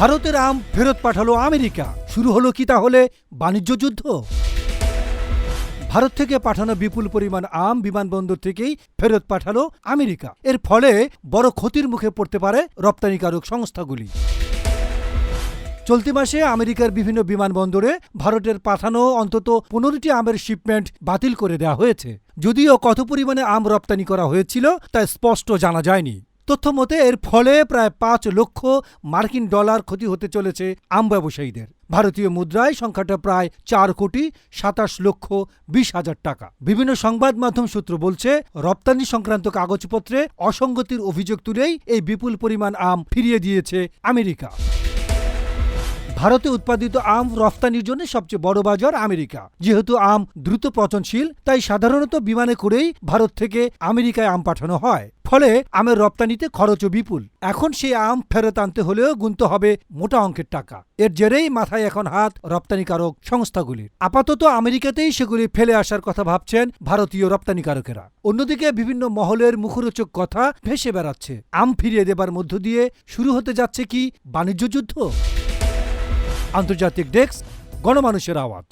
ভারতের আম ফেরত পাঠালো আমেরিকা। শুরু হলো কি তাহলে? বাণিজ্য যুদ্ধ? ভারত থেকে পাঠানো বিপুল পরিমাণ আম বিমানবন্দর থেকেই ফেরত পাঠালো আমেরিকা। এর ফলে বড় ক্ষতির মুখে পড়তে পারে রপ্তানিকারক সংস্থাগুলি। চলতি মাসে আমেরিকার বিভিন্ন বিমানবন্দরে ভারতের পাঠানো অন্তত পনেরোটি আমের শিপমেন্ট বাতিল করে দেওয়া হয়েছে। যদিও কত পরিমাণে আম রপ্তানি করা হয়েছিল তা স্পষ্ট জানা যায়নি। তথ্য মতে, এর ফলে প্রায় পাঁচ লক্ষ মার্কিন ডলার ক্ষতি হতে চলেছে আম ব্যবসায়ীদের। ভারতীয় মুদ্রায় সংখ্যাটা প্রায় চার কোটি সাতাশ লক্ষ বিশ হাজার টাকা। বিভিন্ন সংবাদ মাধ্যম সূত্র বলছে, রপ্তানি সংক্রান্ত কাগজপত্রে অসঙ্গতির অভিযোগ তুলেই এই বিপুল পরিমাণ আম ফিরিয়ে দিয়েছে আমেরিকা। ভারতে উৎপাদিত আম রফতানির জন্য সবচেয়ে বড় বাজার আমেরিকা। যেহেতু আম দ্রুত পচনশীল, তাই সাধারণত বিমানে করেই ভারত থেকে আমেরিকায় আম পাঠানো হয়। ফলে আমের রপ্তানিতে খরচও বিপুল। এখন সেই আম ফেরত আনতে হলেও গুনতে হবে মোটা অঙ্কের টাকা। এর জেরেই মাথায় এখন হাত রপ্তানিকারক সংস্থাগুলির। আপাতত আমেরিকাতেই সেগুলি ফেলে আসার কথা ভাবছেন ভারতীয় রপ্তানিকারকেরা। অন্যদিকে বিভিন্ন মহলের মুখরোচক কথা ভেসে বেড়াচ্ছে। আম ফিরিয়ে দেবার মধ্য দিয়ে শুরু হতে যাচ্ছে কি বাণিজ্য যুদ্ধ? আন্তর্জাতিক ডেস্ক, গণমানুষের আওয়াজ।